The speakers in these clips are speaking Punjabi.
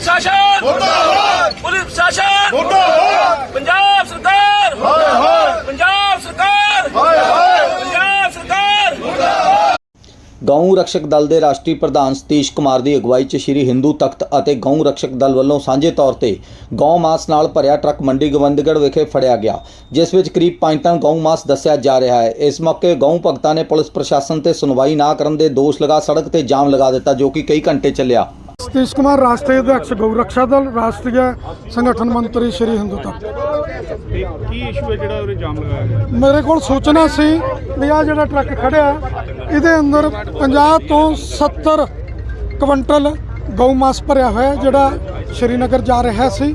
ਪ੍ਰਸ਼ਾਸਨ! ਮੁਰਦਾਬਾਦ! ਪੁਲਿਸ ਪ੍ਰਸ਼ਾਸਨ! ਮੁਰਦਾਬਾਦ! ਪੰਜਾਬ ਸਰਕਾਰ! ਹਾਏ ਹਾਏ! ਪੰਜਾਬ ਸਰਕਾਰ! ਹਾਏ ਹਾਏ! ਪੰਜਾਬ ਸਰਕਾਰ! ਗਊ ਰਕਸ਼ਕ ਦਲ ਦੇ ਰਾਸ਼ਟਰੀ ਪ੍ਰਧਾਨ ਸਤੀਸ਼ ਕੁਮਾਰ ਦੀ ਅਗਵਾਈ 'ਚ ਸ਼੍ਰੀ ਹਿੰਦੂ ਤਖਤ ਅਤੇ ਗਊ ਰਕਸ਼ਕ ਦਲ ਵੱਲੋਂ ਸਾਂਝੇ ਤੌਰ ਤੇ ਗਊ ਮਾਸ ਨਾਲ ਭਰਿਆ ਟਰੱਕ ਮੰਡੀ ਗੋਬਿੰਦਗੜ੍ਹ ਵਿਖੇ ਫੜਿਆ ਗਿਆ ਜਿਸ ਵਿੱਚ ਕਰੀਬ 5 ਟਨ ਗਊ ਮਾਸ ਦੱਸਿਆ ਜਾ ਰਿਹਾ ਹੈ। ਇਸ ਮੌਕੇ ਗਊ ਭਗਤਾਂ ਨੇ ਪੁਲਿਸ ਪ੍ਰਸ਼ਾਸਨ ਤੇ ਸੁਣਵਾਈ ਨਾ ਕਰਨ ਦੇ ਦੋਸ਼ ਲਗਾ ਸੜਕ ਤੇ ਜਾਮ ਲਗਾ ਦਿੱਤਾ ਜੋ ਕਿ ਕਈ ਘੰਟੇ ਚੱਲਿਆ। ਸਤੀਸ਼ ਕੁਮਾਰ ਰਾਸ਼ਟਰੀ ਅਧਿਕਸ਼ ਗਊ ਰੱਖਿਆ ਦਲ ਰਾਸ਼ਟਰੀ ਸੰਗਠਨ ਮੰਤਰੀ ਸ਼੍ਰੀ ਹਿੰਦੂ ਤੇ ਕੀ ਇਸ਼ੂ ਹੈ ਜਿਹੜਾ ਉਹਦੇ ਜਾਮ ਲਗਾਇਆ ਗਿਆ? ਮੇਰੇ ਕੋਲ ਸੂਚਨਾ ਸੀ ਵੀ ਆ ਜਿਹੜਾ ਟਰੱਕ ਖੜਿਆ ਇਹਦੇ ਅੰਦਰ 50 ਤੋਂ 70 ਕੁਇੰਟਲ ਗਊ ਮਾਸ ਭਰਿਆ ਹੋਇਆ ਜਿਹੜਾ ਸ਼੍ਰੀਨਗਰ ਜਾ ਰਿਹਾ ਸੀ।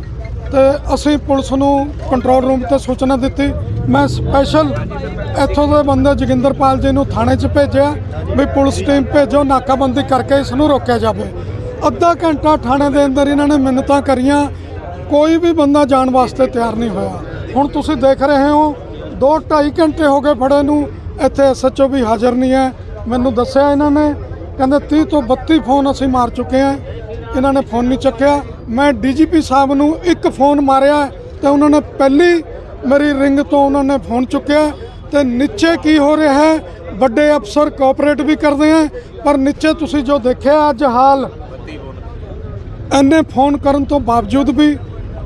ਤੇ ਅਸੀਂ ਪੁਲਿਸ ਨੂੰ ਕੰਟਰੋਲ ਰੂਮ ਤੇ ਸੂਚਨਾ ਦਿੱਤੀ। ਮੈਂ ਸਪੈਸ਼ਲ ਇੱਥੋਂ ਦੇ ਬੰਦੇ ਜੋਗਿੰਦਰਪਾਲ ਜੀ ਨੂੰ ਥਾਣੇ 'ਚ ਭੇਜਿਆ ਵੀ ਪੁਲਿਸ ਟੀਮ ਭੇਜੋ ਨਾਕਾਬੰਦੀ ਕਰਕੇ ਇਸ ਨੂੰ ਰੋਕਿਆ ਜਾਵੇ। ਅੱਧਾ ਘੰਟਾ ਥਾਣੇ ਦੇ ਅੰਦਰ ਇਹਨਾਂ ਨੇ ਮਿੰਨਤਾਂ ਕਰੀਆਂ। ਕੋਈ ਵੀ ਬੰਦਾ ਜਾਣ ਵਾਸਤੇ ਤਿਆਰ ਨਹੀਂ ਹੋਇਆ। ਹੁਣ ਤੁਸੀਂ ਦੇਖ ਰਹੇ ਹੋ 2.5 ਘੰਟੇ ਹੋ ਗਏ ਫੜੇ ਨੂੰ। ਇੱਥੇ ਐਸਐਚਓ ਵੀ ਹਾਜ਼ਰ ਨਹੀਂ ਹੈ। ਮੈਨੂੰ ਦੱਸਿਆ ਇਹਨਾਂ ਨੇ, ਕਹਿੰਦੇ 30 ਤੋਂ 32 ਫੋਨ ਅਸੀਂ ਮਾਰ ਚੁੱਕੇ ਹਾਂ। ਇਹਨਾਂ ਨੇ ਫੋਨ ਨਹੀਂ ਚੱਕਿਆ। ਮੈਂ ਡੀਜੀਪੀ ਸਾਹਿਬ ਨੂੰ ਇੱਕ ਫੋਨ ਮਾਰਿਆ ਤੇ ਉਹਨਾਂ ਨੇ ਪਹਿਲੀ ਮੇਰੀ ਰਿੰਗ ਤੋਂ ਉਹਨਾਂ ਨੇ ਫੋਨ ਚੁੱਕਿਆ। ਤੇ ਨੀਚੇ ਕੀ ਹੋ ਰਿਹਾ ਹੈ? ਵੱਡੇ ਅਫਸਰ ਕੋਆਪਰੇਟ ਵੀ ਕਰਦੇ ਆ ਪਰ ਨੀਚੇ ਤੁਸੀਂ ਜੋ ਦੇਖਿਆ, ਅੱਜ ਹਾਲ ਐਨੇ ਫੋਨ ਕਰਨ ਤੋਂ ਬਾਵਜੂਦ ਵੀ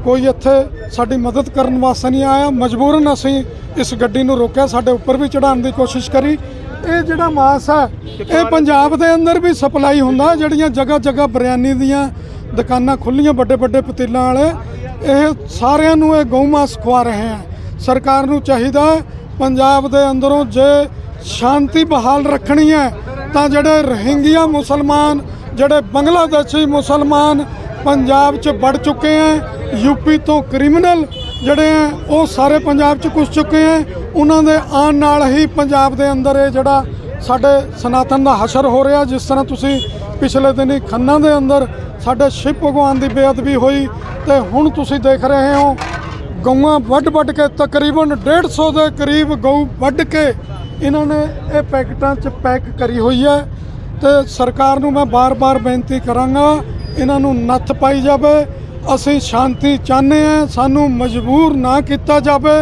ਕੋਈ ਇੱਥੇ ਸਾਡੀ ਮਦਦ ਕਰਨ ਵਾਸਤੇ ਨਹੀਂ ਆਇਆ। ਮਜਬੂਰਨ ਅਸੀਂ ਇਸ ਗੱਡੀ ਨੂੰ ਰੋਕਿਆ, ਸਾਡੇ ਉੱਪਰ ਵੀ ਚੜਾਉਣ ਦੀ ਕੋਸ਼ਿਸ਼ ਕਰੀ। ਇਹ ਜਿਹੜਾ ਮਾਸ ਹੈ, ਇਹ ਪੰਜਾਬ ਦੇ ਅੰਦਰ ਵੀ ਸਪਲਾਈ ਹੁੰਦਾ, ਜਿਹੜੀਆਂ ਜਗ੍ਹਾ ਜਗ੍ਹਾ ਬਰਿਆਨੀ ਦੀਆਂ ਦੁਕਾਨਾਂ ਖੁੱਲੀਆਂ ਵੱਡੇ ਵੱਡੇ ਪਤੀਲਾਂ ਵਾਲੇ, ਇਹ ਸਾਰਿਆਂ ਨੂੰ ਇਹ ਗਊ ਮਾਸ ਖਵਾ ਰਹੇ ਆ। ਸਰਕਾਰ ਨੂੰ ਚਾਹੀਦਾ ਪੰਜਾਬ ਦੇ ਅੰਦਰੋਂ ਜੇ ਸ਼ਾਂਤੀ ਬਹਾਲ ਰੱਖਣੀ ਹੈ, ਤਾਂ ਜਿਹੜੇ ਰਹਿੰਗੀਆਂ ਮੁਸਲਮਾਨ ਜਿਹੜੇ ਬੰਗਲਾਦੇਸ਼ੀ ਮੁਸਲਮਾਨ ਪੰਜਾਬ 'ਚ ਵੜ ਚੁੱਕੇ ਹੈ ਯੂਪੀ ਤੋਂ ਕ੍ਰਿਮੀਨਲ ਜਿਹੜੇ ਹੈ ਉਹ ਸਾਰੇ ਪੰਜਾਬ 'ਚ ਘੁਸ ਚੁੱਕੇ ਹੈ ਉਹਨਾਂ ਦੇ ਆਉਣ ਨਾਲ ਹੀ ਪੰਜਾਬ ਦੇ ਅੰਦਰ ਇਹ ਜਿਹੜਾ ਸਾਡੇ ਸਨਾਤਨ ਦਾ ਹਸ਼ਰ ਹੋ ਰਿਹਾ, ਜਿਸ ਤਰ੍ਹਾਂ ਤੁਸੀਂ ਪਿਛਲੇ ਦਿਨੀ ਖੰਨਾ ਦੇ ਅੰਦਰ ਸਾਡੇ ਸ਼ਿਵ ਭਗਵਾਨ ਦੀ ਬੇਅਦਬੀ ਹੋਈ ਤੇ ਹੁਣ ਤੁਸੀਂ ਦੇਖ ਰਹੇ ਹੋ, ਗਊਆਂ ਵੱਢ ਵੱਢ ਕੇ ਤਕਰੀਬਨ 150 ਦੇ ਕਰੀਬ ਗਊ ਵੱਢ ਕੇ ਇਹਨਾਂ ਨੇ ਇਹ ਪੈਕਟਾਂ 'ਚ ਪੈਕ ਕਰੀ ਹੋਈ ਹੈ ਤੇ ਸਰਕਾਰ ਨੂੰ ਮੈਂ ਬਾਰ-ਬਾਰ ਬੇਨਤੀ ਕਰਾਂਗਾ, ਇਹਨਾਂ ਨੂੰ ਨੱਥ ਪਾਈ ਜਾਵੇ। ਅਸੀਂ ਸ਼ਾਂਤੀ ਚਾਹੁੰਦੇ ਹਾਂ, ਸਾਨੂੰ ਮਜਬੂਰ ਨਾ ਕੀਤਾ ਜਾਵੇ।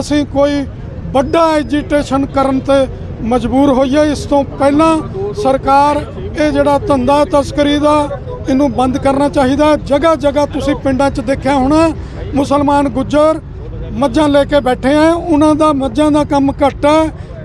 ਅਸੀਂ ਕੋਈ ਵੱਡਾ ਐਜੀਟੇਸ਼ਨ ਕਰਨ ਤੇ ਮਜਬੂਰ ਹੋਈਏ। ਇਸ ਤੋਂ ਪਹਿਲਾਂ ਸਰਕਾਰ ਇਹ ਜਿਹੜਾ ਧੰਦਾ ਤਸਕਰੀ ਦਾ, ਇਹਨੂੰ ਬੰਦ ਕਰਨਾ ਚਾਹੀਦਾ। ਜਗ੍ਹਾ ਜਗ੍ਹਾ ਤੁਸੀਂ ਪਿੰਡਾਂ 'ਚ ਦੇਖਿਆ ਹੋਣਾ, ਮੁਸਲਮਾਨ ਗੁੱਜਰ ਮੱਝਾਂ ਲੈ ਕੇ ਬੈਠੇ ਆ। ਉਹਨਾਂ ਦਾ ਮੱਝਾਂ ਦਾ ਕੰਮ ਘੱਟ ਹੈ।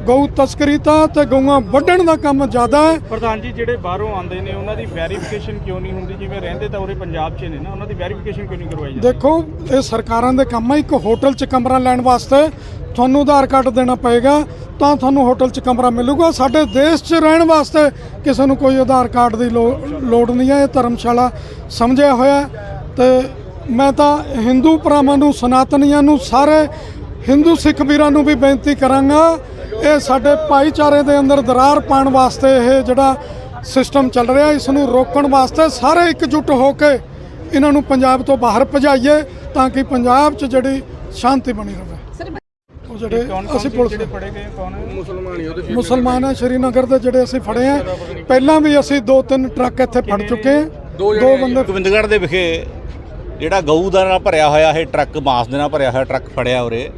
ਗਊ ਤਸਕਰੀ ਦਾ ਤੇ ਗਊਆਂ ਵੱਢਣ ਦਾ ਕੰਮ ਜ਼ਿਆਦਾ ਹੈ। ਪ੍ਰਧਾਨ ਜੀ ਜਿਹੜੇ ਬਾਹਰੋਂ ਆਉਂਦੇ ਨੇ ਉਹਨਾਂ ਦੀ ਵੈਰੀਫਿਕੇਸ਼ਨ ਕਿਉਂ ਨਹੀਂ ਹੁੰਦੀ? ਜਿਵੇਂ ਰਹਿੰਦੇ ਤਾਂ ਉਰੇ ਪੰਜਾਬ 'ਚ ਨੇ ਨਾ ਉਹਨਾਂ ਦੀ ਵੈਰੀਫਿਕੇਸ਼ਨ ਕਿਉਂ ਨਹੀਂ ਕਰਵਾਈ ਜਾਂਦੀ? ਦੇਖੋ ਇਹ ਸਰਕਾਰਾਂ ਦੇ ਕੰਮ ਹੈ ਇੱਕ ਹੋਟਲ 'ਚ ਕਮਰਾ ਲੈਣ ਵਾਸਤੇ ਤੁਹਾਨੂੰ ਆਧਾਰ ਕਾਰਡ ਦੇਣਾ ਪਏਗਾ ਤਾਂ ਤੁਹਾਨੂੰ ਹੋਟਲ 'ਚ ਕਮਰਾ ਮਿਲੂਗਾ। ਸਾਡੇ ਦੇਸ਼ 'ਚ ਰਹਿਣ ਵਾਸਤੇ ਕਿਸੇ ਨੂੰ ਕੋਈ ਆਧਾਰ ਕਾਰਡ ਦੀ ਲੋੜ ਨਹੀਂ ਹੈ ਇਹ ਧਰਮਸ਼ਾਲਾ ਸਮਝਿਆ ਹੋਇਆ ਤੇ ਮੈਂ ਤਾਂ ਹਿੰਦੂ ਭਰਾਵਾਂ ਨੂੰ ਸਨਾਤਨੀਆਂ ਨੂੰ ਸਾਰੇ ਹਿੰਦੂ ਸਿੱਖ ਵੀਰਾਂ ਨੂੰ ਵੀ ਬੇਨਤੀ ਕਰਾਂਗਾ ਇਹ ਸਾਡੇ ਭਾਈਚਾਰੇ ਦੇ ਅੰਦਰ ਦਰਾਰ ਪਾਉਣ ਵਾਸਤੇ ਇਹ ਜਿਹੜਾ ਸਿਸਟਮ ਚੱਲ ਰਿਹਾ ਇਸ ਨੂੰ ਰੋਕਣ ਵਾਸਤੇ ਸਾਰੇ ਇਕਜੁੱਟ ਹੋ ਕੇ ਇਹਨਾਂ ਨੂੰ ਪੰਜਾਬ ਤੋਂ ਬਾਹਰ ਭਜਾਈਏ ਤਾਂ ਕਿ ਪੰਜਾਬ 'ਚ ਜਿਹੜੀ ਸ਼ਾਂਤੀ ਬਣੀ ਰਹੇ। ਉਹ ਜਿਹੜੇ ਅਸੀਂ ਪੁਲਿਸ ਜਿਹੜੇ ਫੜੇ ਗਏ ਕੌਣ ਹੈ? ਮੁਸਲਮਾਨ ਹੈ ਸ਼੍ਰੀਨਗਰ ਦੇ ਜਿਹੜੇ ਅਸੀਂ ਫੜੇ ਆ। ਪਹਿਲਾਂ ਵੀ ਅਸੀਂ ਦੋ ਤਿੰਨ ਟਰੱਕ ਇੱਥੇ ਫੜ ਚੁੱਕੇ ਆ। ਦੋ ਬੰਦੇ ਗੋਬਿੰਦਗੜ੍ਹ ਦੇ ਵਿਖੇ ਜਿਹੜਾ ਗਊ ਦਾ ਨਾਲ ਭਰਿਆ ਹੋਇਆ ਇਹ ਟਰੱਕ ਮਾਸ ਦੇ ਨਾਲ ਭਰਿਆ ਹੋਇਆ ਟਰੱਕ ਫੜਿਆ ਉਰੇ।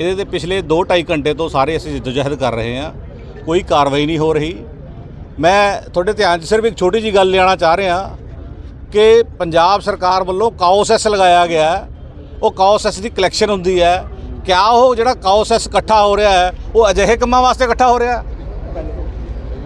ਇਹਦੇ ਤੇ ਪਿਛਲੇ 2.5 ਘੰਟੇ ਤੋਂ ਸਾਰੇ ਅਸੀਂ ਜਦੋਜਹਿਦ ਕਰ ਰਹੇ ਹਾਂ। ਕੋਈ ਕਾਰਵਾਈ ਨਹੀਂ ਹੋ ਰਹੀ। ਮੈਂ ਤੁਹਾਡੇ ਧਿਆਨ 'ਚ ਸਿਰਫ ਇੱਕ ਛੋਟੀ ਜੀ ਗੱਲ ਲਿਆਉਣਾ ਚਾਹ ਰਿਹਾ ਕਿ ਪੰਜਾਬ ਸਰਕਾਰ ਵੱਲੋਂ ਕਾਓਸੈਸ ਲਗਾਇਆ ਗਿਆ ਉਹ ਕਾਓਸੈਸ ਦੀ ਕਲੈਕਸ਼ਨ ਹੁੰਦੀ ਹੈ। ਕਿਆ ਉਹ ਜਿਹੜਾ ਕਾਓਸੈਸ ਇਕੱਠਾ ਹੋ ਰਿਹਾ ਹੈ, ਉਹ ਅਜਿਹੇ ਕੰਮਾਂ ਵਾਸਤੇ ਇਕੱਠਾ ਹੋ ਰਿਹਾ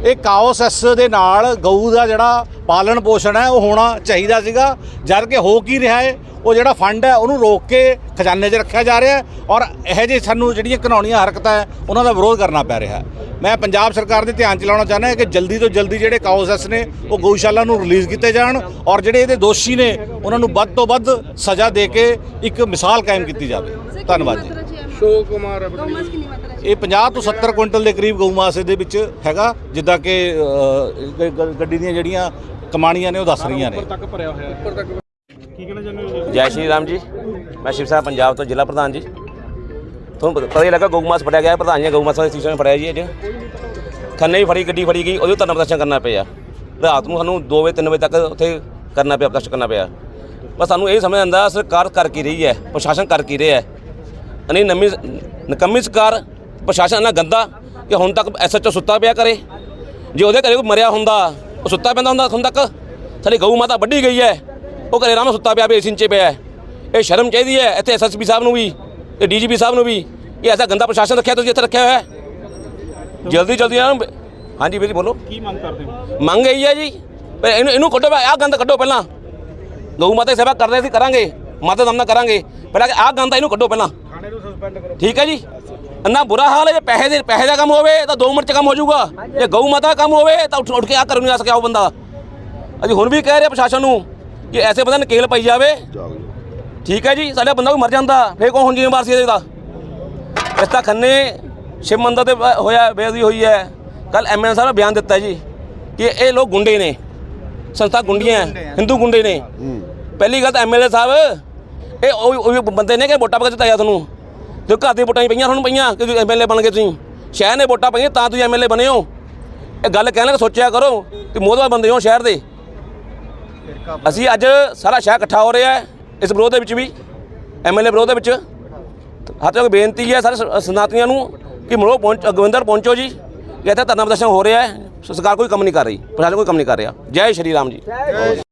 ਇਹ ਕਾਓਸੈਸ ਦੇ ਨਾਲ ਗਊ ਦਾ ਜਿਹੜਾ ਪਾਲਣ ਪੋਸ਼ਣ ਹੈ, ਉਹ ਹੋਣਾ ਚਾਹੀਦਾ ਸੀਗਾ। ਜਦ ਕਿ ਹੋ ਕੀ ਰਿਹਾ ਹੈ ਉਹ ਜਿਹੜਾ ਫੰਡ ਹੈ ਉਹਨੂੰ ਰੋਕ ਕੇ ਖਜ਼ਾਨੇ 'ਚ ਰੱਖਿਆ ਜਾ ਰਿਹਾ ਹੈ ਔਰ ਇਹੋ ਜਿਹੇ ਸਾਨੂੰ ਜਿਹੜੀਆਂ ਘਿਨਾਉਣੀਆਂ ਹਰਕਤਾਂ ਹੈ ਉਹਨਾਂ ਦਾ ਵਿਰੋਧ ਕਰਨਾ ਪੈ ਰਿਹਾ ਹੈ। ਮੈਂ ਪੰਜਾਬ ਸਰਕਾਰ ਦੇ ਧਿਆਨ ਚ ਲਾਉਣਾ ਚਾਹੁੰਦਾ ਹਾਂ ਕਿ ਜਲਦੀ ਤੋਂ ਜਲਦੀ ਜਿਹੜੇ ਕਾਓਸੈਸ ਨੇ ਉਹ ਗਊਸ਼ਾਲਾ ਨੂੰ ਰਿਲੀਜ਼ ਕੀਤੇ ਜਾਣ ਔਰ ਜਿਹੜੇ ਇਹਦੇ ਦੋਸ਼ੀ ਨੇ ਉਹਨਾਂ ਨੂੰ ਵੱਧ ਤੋਂ ਵੱਧ ਸਜ਼ਾ ਦੇ ਕੇ ਇੱਕ ਮਿਸਾਲ ਕਾਇਮ ਕੀਤੀ ਜਾਵੇ। ਧੰਨਵਾਦ ਜੀ। ਕੁਮਾਰ ਇਹ 50 ਤੋਂ 70 ਕੁਇੰਟਲ ਦੇ ਕਰੀਬ ਗਊ ਮਾਸ ਦੇ ਵਿੱਚ ਹੈਗਾ ਜਿੱਦਾਂ ਕਿ ਗੱਡੀ ਦੀਆਂ ਜਿਹੜੀਆਂ ਕਮਾਣੀਆਂ ਨੇ ਉਹ ਦੱਸ ਰਹੀਆਂ ਨੇ। ਤੱਕ ਭਰਿਆ ਹੋਇਆ ਹੈ। ਉੱਪਰ ਤੱਕ ਕੀ ਕਹਿਣਾ ਚਾਹੁੰਦੇ ਹੋ? ਜੈ ਸ਼੍ਰੀ ਰਾਮ ਜੀ। ਮੈਂ ਸ਼ਿਵ ਸਾਹਿਬ ਪੰਜਾਬ ਤੋਂ ਜ਼ਿਲ੍ਹਾ ਪ੍ਰਧਾਨ ਜੀ। ਤੁਹਾਨੂੰ ਪਤਾ- ਪਤਾ ਹੀ ਲੱਗਾ ਗਊ ਮਾਸ ਫੜਿਆ ਗਿਆ ਪ੍ਰਧਾਨ ਜੀ ਗਊ ਮਾਸਾਂ ਦੇ ਸੀਜ਼ਨ ਫੜਿਆ ਜੀ ਅੱਜ। ਖੰਨੇ ਵੀ ਫੜੀ, ਗੱਡੀ ਫੜੀ ਗਈ, ਉਹਦੇ ਧਰਨਾ ਪ੍ਰਦਰਸ਼ਨ ਕਰਨਾ ਪਿਆ। ਰਾਤ ਨੂੰ ਸਾਨੂੰ 2 ਵਜੇ 3 ਵਜੇ ਤੱਕ ਉੱਥੇ ਕਰਨਾ ਪਿਆ ਪ੍ਰਦਰਸ਼ਨ ਕਰਨਾ ਪਿਆ। ਪਰ ਸਾਨੂੰ ਇਹ ਸਮਝ ਆਉਂਦਾ, ਸਰਕਾਰ ਕਰ ਕੀ ਰਹੀ ਹੈ, ਪ੍ਰਸ਼ਾਸਨ ਕਰ ਕੀ ਰਿਹਾ ਹੈ। ਅਨੇ ਨਵੀਂ ਨਕੰਮੀ ਸਰਕਾਰ, ਪ੍ਰਸ਼ਾਸਨ ਇੰਨਾ ਗੰਦਾ ਕਿ ਹੁਣ ਤੱਕ ਐਸਐਚਓ ਸੁੱਤਾ ਪਿਆ ਕਰੇ। ਜੇ ਉਹਦੇ ਘਰੇ ਕੋਈ ਮਰਿਆ ਹੁੰਦਾ, ਉਹ ਸੁੱਤਾ ਪੈਂਦਾ ਹੁੰਦਾ ਹੁਣ ਤੱਕ। ਸਾਡੀ ਗਊ ਮਾਤਾ ਵੱਢੀ ਗਈ ਹੈ। ਉਹ ਘਰੇ ਆਰਾਮ ਨਾਲ ਸੁੱਤਾ ਪਿਆ ਬੇਸਿਨ 'ਚ ਪਿਆ ਹੈ। ਇਹ ਸ਼ਰਮ ਚਾਹੀਦੀ ਹੈ ਇੱਥੇ ਐਸਐਸਪੀ ਸਾਹਿਬ ਨੂੰ ਵੀ ਤੇ ਡੀਜੀਪੀ ਸਾਹਿਬ ਨੂੰ ਵੀ ਇਹ ਐਸਾ ਗੰਦਾ ਪ੍ਰਸ਼ਾਸਨ ਰੱਖਿਆ ਤੁਸੀਂ ਇੱਥੇ ਰੱਖਿਆ ਹੋਇਆ ਹੈ। ਜਲਦੀ ਜਲਦੀ ਇਹਨਾਂ ਨੂੰ ਹਾਂਜੀ ਵੀਰ ਜੀ ਬੋਲੋ। ਕੀ ਮੰਗ ਕਰਦੇ ਹੋ? ਮੰਗ ਇਹੀ ਹੈ ਜੀ ਪਰ ਇਹਨੂੰ ਇਹਨੂੰ ਕੱਢੋ ਆਹ ਗੰਦ ਕੱਢੋ ਪਹਿਲਾਂ। ਗਊ ਮਾਤਾ ਦੀ ਸੇਵਾ ਕਰਦੇ ਸੀ ਕਰਾਂਗੇ। ਮਾਤਾ ਦਮ ਨਾਲ ਕਰਾਂਗੇ। ਪਹਿਲਾਂ ਆਹ ਗੰਦ ਇਹਨੂੰ ਕੱਢੋ ਪਹਿਲਾਂ। ਥਾਣੇ ਨੂੰ ਸਸਪੈਂਡ ਕਰੋ। ਠੀਕ ਹੈ ਜੀ। ਇੰਨਾ ਬੁਰਾ ਹਾਲ ਹੈ ਜੇ ਪੈਸੇ ਦੇ ਪੈਸੇ ਦਾ ਕੰਮ ਹੋਵੇ ਤਾਂ 2 ਮਿੰਟ ਚ ਕੰਮ ਹੋ ਜਾਊਗਾ। ਜੇ ਗਊ ਮਾਤਾ ਦਾ ਕੰਮ ਹੋਵੇ ਤਾਂ ਉੱਠ ਉੱਠ ਕੇ ਆ ਕਰਨ ਨਹੀਂ ਆ ਸਕਿਆ ਉਹ ਬੰਦਾ। ਅਸੀਂ ਹੁਣ ਵੀ ਕਹਿ ਰਹੇ ਪ੍ਰਸ਼ਾਸਨ ਨੂੰ ਕਿ ਐਸੇ ਬੰਦੇ ਨਕੇਲ ਪਾਈ ਜਾਵੇ। ਠੀਕ ਹੈ ਜੀ ਸਾਡਾ ਬੰਦਾ ਕੋਈ ਮਰ ਜਾਂਦਾ। ਫੇਰ ਕੌਣ ਹੁਣ ਜ਼ਿੰਮੇਵਾਰ ਸੀ ਇਹਦੇ ਦਾ? ਇਸ ਤਾਂ ਖੰਨੇ ਸ਼ਿਵ ਮੰਦਰ ਤੇ ਹੋਇਆ ਬੇਅਦਬੀ ਹੋਈ ਹੈ। ਕੱਲ ਐਮਐਨ ਸਾਹਿਬ ਨੇ ਬਿਆਨ ਦਿੱਤਾ ਜੀ ਕਿ ਇਹ ਲੋਕ ਗੁੰਡੇ ਨੇ। ਸੰਸਥਾ ਗੁੰਡੀਆਂ ਹਿੰਦੂ ਗੁੰਡੇ ਨੇ। ਪਹਿਲੀ ਗੱਲ ਤਾਂ ਐਮਐਲਏ ਸਾਹਿਬ ਇਹ ਉਹ ਉਹ ਬੰਦੇ ਨੇ ਕਿ ਵੋਟਾਂ ਪਾ ਕੇ ਦਿੱਤਾ ਤੁਹਾਨੂੰ? ਜੋ ਘਰ ਦੀਆਂ ਵੋਟਾਂ ਹੀ ਪਈਆਂ ਤੁਹਾਨੂੰ ਪਈਆਂ ਕਿ ਐਮਐਲਏ ਬਣ ਗਏ ਤੁਸੀਂ? ਸ਼ਹਿਰ ਨੇ ਵੋਟਾਂ ਪਈਆਂ ਤਾਂ ਤੁਸੀਂ ਐਮਐਲਏ ਬਣੇ ਹੋ। ਇਹ ਗੱਲ ਕਹਿਣ ਲੱਗੇ ਸੋਚਿਆ ਕਰੋ ਕਿ ਮੋਦਵਾ ਬੰਦੇ ਹੋ ਸ਼ਹਿਰ ਦੇ। ਅਸੀਂ ਅੱਜ ਸਾਰਾ ਸ਼ਹਿਰ ਇਕੱਠਾ ਹੋ ਰਿਹਾ ਹੈ, ਇਸ ਵਿਰੋਧ ਦੇ ਵਿੱਚ ਵੀ ਐਮਐਲਏ ਵਿਰੋਧ ਦੇ ਵਿੱਚ। ਹੱਥ ਜੋਗ ਬੇਨਤੀ ਹੈ ਸਾਰੇ ਸਨਾਤਨੀਆਂ ਨੂੰ ਕਿ ਮਰੋ ਪਹੁੰਚ ਗਵਿੰਦਰ ਪਹੁੰਚੋ ਜੀ ਇੱਥੇ ਧਰਨਾ ਪ੍ਰਦਰਸ਼ਨ ਹੋ ਰਿਹਾ ਹੈ ਸਰਕਾਰ ਕੋਈ ਕੰਮ ਨਹੀਂ ਕਰ ਰਹੀ, ਪ੍ਰਸ਼ਾਸਨ ਕੋਈ ਕੰਮ ਨਹੀਂ ਕਰ ਰਿਹਾ। ਜੈ ਸ਼੍ਰੀ ਰਾਮ ਜੀ।